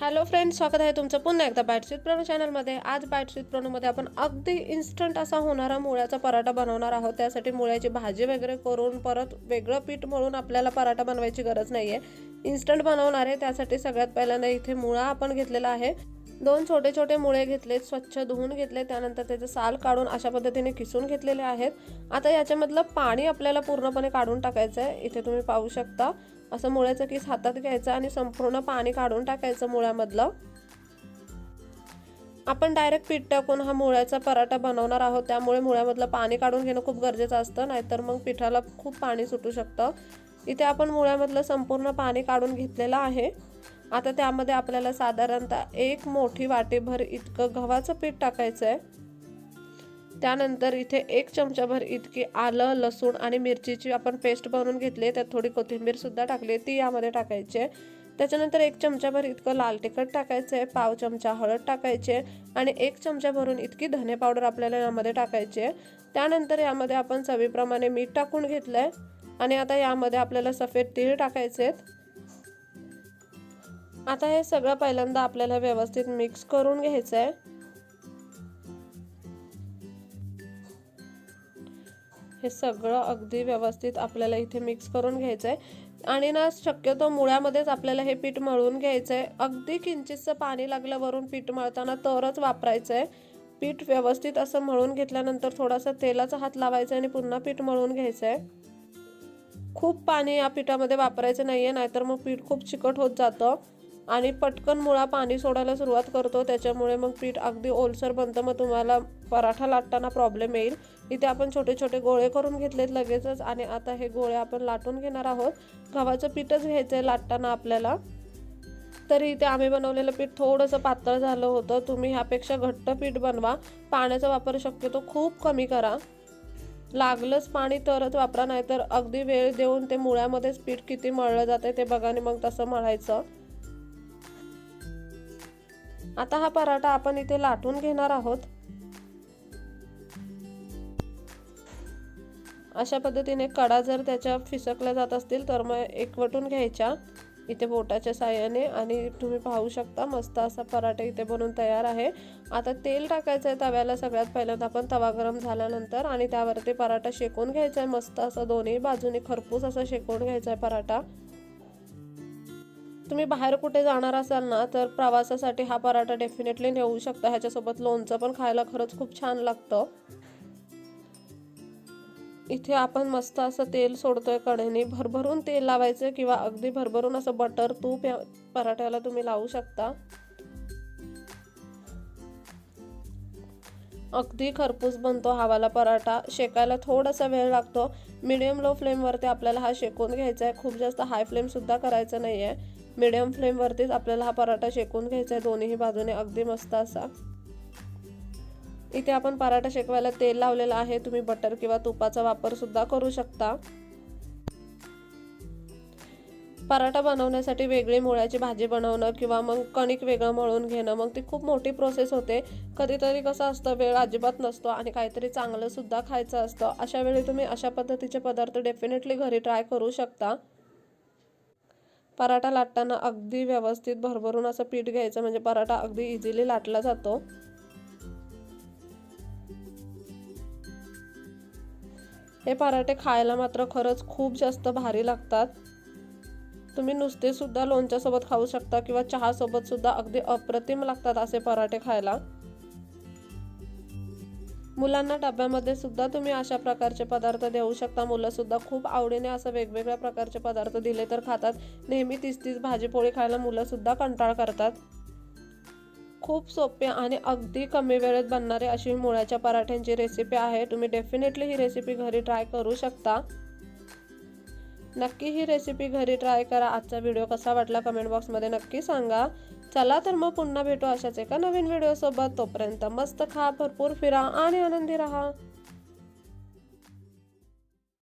Hello friends स्वागत आहे तुमचं पुन्हा एकदा बाईट प्रणू चॅनलमध्ये आज बाईट प्रणूमध्ये आपण अगदी इन्स्टंट असा होणारा मुळ्याचा पराठा बनवणार आहोत. त्यासाठी मुळ्याची भाजी वगैरे करून परत वेगळं पीठ मळून आपल्याला पराठा बनवायची गरज नाही आहे इन्स्टंट बनवणार आहे त्यासाठी सगळ्यात पहिल्यांदा इथे मुळा आपण घेतलेला आहे. दोन छोटे छोटे मुळे घेतले स्वच्छ धुवून घेतले त्यानंतर त्याचे साल काढून अशा पद्धतीने किसून घेतलेले आहेत. आता याच्यामधलं पाणी आपल्याला पूर्णपणे काढून टाकायचं आहे इथे तुम्ही पाहू शकता. असं मुळ्याचं केस हातात घ्यायचं आणि संपूर्ण पाणी काढून टाकायचं मुळ्यामधलं. आपण डायरेक्ट पीठ टाकून हा मुळ्याचा पराठा बनवणार आहोत त्यामुळे मुळ्यामधलं पाणी काढून घेणं खूप गरजेचं असतं नाहीतर मग पिठाला खूप पाणी सुटू शकतं. इथे आपण मुळ्यामधलं संपूर्ण पाणी काढून घेतलेलं आहे. आता त्यामध्ये आपल्याला साधारणतः एक मोठी वाटीभर इतकं गव्हाचं पीठ टाकायचं आहे त्यानंतर इथे एक चमचाभर इतकी आलं लसूण आणि मिरचीची आपण पेस्ट बनवून घेतली. त्यात थोडी कोथिंबीरसुद्धा टाकली. ती यामध्ये टाकायची. आहे त्याच्यानंतर एक चमचाभर इतकं लाल तिखट टाकायचं. आहे पाव चमचा हळद टाकायचे आणि एक चमचा भरून इतकी धने पावडर आपल्याला यामध्ये टाकायची. आहे त्यानंतर यामध्ये आपण चवीप्रमाणे मीठ टाकून घेतलं आहे आणि आता यामध्ये आपल्याला सफेद तीळ टाकायचे आहेत. आता हे सगळं पहिल्यांदा आपल्याला व्यवस्थित मिक्स करून घ्यायचं आहे हे सगळं अगदी व्यवस्थित आपल्याला इथे मिक्स करून घ्यायचं आहे आणि ना शक्यतो मुळ्यामध्येच आपल्याला हे पीठ मळून घ्यायचं आहे अगदी किंचितचं पाणी लागलं वरून पीठ मळताना तरच वापरायचं आहे पीठ व्यवस्थित असं मळून घेतल्यानंतर थोडासा तेलाचा हात लावायचा आणि पुन्हा पीठ मळून घ्यायचं आहे खूप पाणी या पिठामध्ये वापरायचं नाही आहे नाहीतर मग पीठ खूप चिकट होत जातं. आणि पटकन मुळा पाणी सोडायला सुरुवात करतो. त्याच्यामुळे मग पीठ अगदी ओलसर बनतं. मग तुम्हाला पराठा लाटताना प्रॉब्लेम येईल. इथे आपण छोटे छोटे गोळे करून घेतलेत लगेचच आणि आता हे गोळे आपण लाटून घेणार आहोत. गव्हाचं पीठच घ्यायचं आहे लाटताना आपल्याला. तरी इथे आम्ही बनवलेलं पीठ थोडंसं पातळ झालं होतं. तुम्ही ह्यापेक्षा घट्ट पीठ बनवा. पाण्याचा वापर शक्यतो खूप कमी करा. लागलंच पाणी तरच वापरा नाहीतर अगदी वेळ देऊन ते मुळ्यामध्येच पीठ किती मळलं जाते ते बघाने मग तसं मळायचं. आता हा पराठा आपण इथे लाटून घेणार आहोत. अशा पद्धतीने कडा जर त्याच्या फिसकल्या जात असतील तर मग एकवटून घ्यायच्या. इथे बोटाच्या साह्याने आणि तुम्ही पाहू शकता मस्त असा पराठा इथे बनवून तयार आहे. आता तेल टाकायचं आहे तव्याला सगळ्यात पहिल्यांदा आपण तवा गरम झाल्यानंतर आणि त्यावरती पराठा शेकून घ्यायचा आहे. मस्त असं दोन्ही बाजूने खरपूस असं शेकून घ्यायचा आहे पराठा. तुम्ही बाहेर कुठे जाणार असाल ना तर प्रवासासाठी हा पराठा डेफिनेटली नेऊ शकता. ह्याच्यासोबत लोणचं पण खायला खरंच खूप छान लागतं. इथे आपण मस्त असं तेल सोडतोय कडेने भरभरून तेल लावायचं किंवा अगदी भरभरून असं बटर तूप या पराठ्याला तुम्ही लावू शकता. अगदी खरपूस बनतो हवाला पराठा. शेकायला थोडासा वेळ लागतो. मिडियम लो फ्लेमवरती आपल्याला हा शेकून घ्यायचा आहे. खूप जास्त हाय फ्लेमसुद्धा करायचं नाही आहे मिडियम फ्लेमवरतीच आपल्याला हा पराठा शेकून घ्यायचा आहे. दोन्ही बाजूने अगदी मस्त असा. इथे आपण पराठा शेकवायला तेल लावलेलं आहे. तुम्ही बटर किंवा तुपाचा वापर सुद्धा करू शकता. पराठा बनवण्यासाठी वेगळी मुळ्याची भाजी बनवणं किंवा मग कणिक वेगळं मळून घेणं मग ती खूप मोठी प्रोसेस होते. कधीतरी कसं असतं वेळ अजिबात नसतो आणि काहीतरी चांगलंसुद्धा खायचं असतं. अशा वेळी तुम्ही अशा पद्धतीचे पदार्थ डेफिनेटली घरी ट्राय करू शकता. पराठा लाटताना अगदी व्यवस्थित भरभरून असं पीठ घ्यायचं म्हणजे पराठा अगदी इझिली लाटला जातो. हे पराठे खायला मात्र खरंच खूप जास्त भारी लागतात. तुम्ही नुसते सुद्धा लोणच्यासोबत खाऊ शकता किंवा चहासोबत सुद्धा अगदी अप्रतिम लागतात असे पराठे खायला. मुलांना डब्यामध्ये सुद्धा तुम्ही अशा प्रकारचे पदार्थ देऊ शकता. मुलं सुद्धा खूप आवडीने असं वेगवेगळ्या प्रकारचे पदार्थ दिले तर खातात. नेहमी तीस तीस भाजीपोळी खायला मुलं सुद्धा कंटाळ करतात. खूप सोपे आणि अगदी कमी वेळेत बनणारे अशी मुळ्याच्या पराठ्यांची रेसिपी आहे. तुम्ही डेफिनेटली ही रेसिपी घरी ट्राय करू शकता. नक्की ही रेसिपी घरी ट्राय करा. आजचा व्हिडिओ कसा वाटला कमेंट बॉक्समध्ये नक्की सांगा. चला तर मग पुन्हा भेटू अशाच एका नवीन व्हिडिओसोबत तोपर्यंत मस्त खा भरपूर फिरा आणि आनंदी राहा.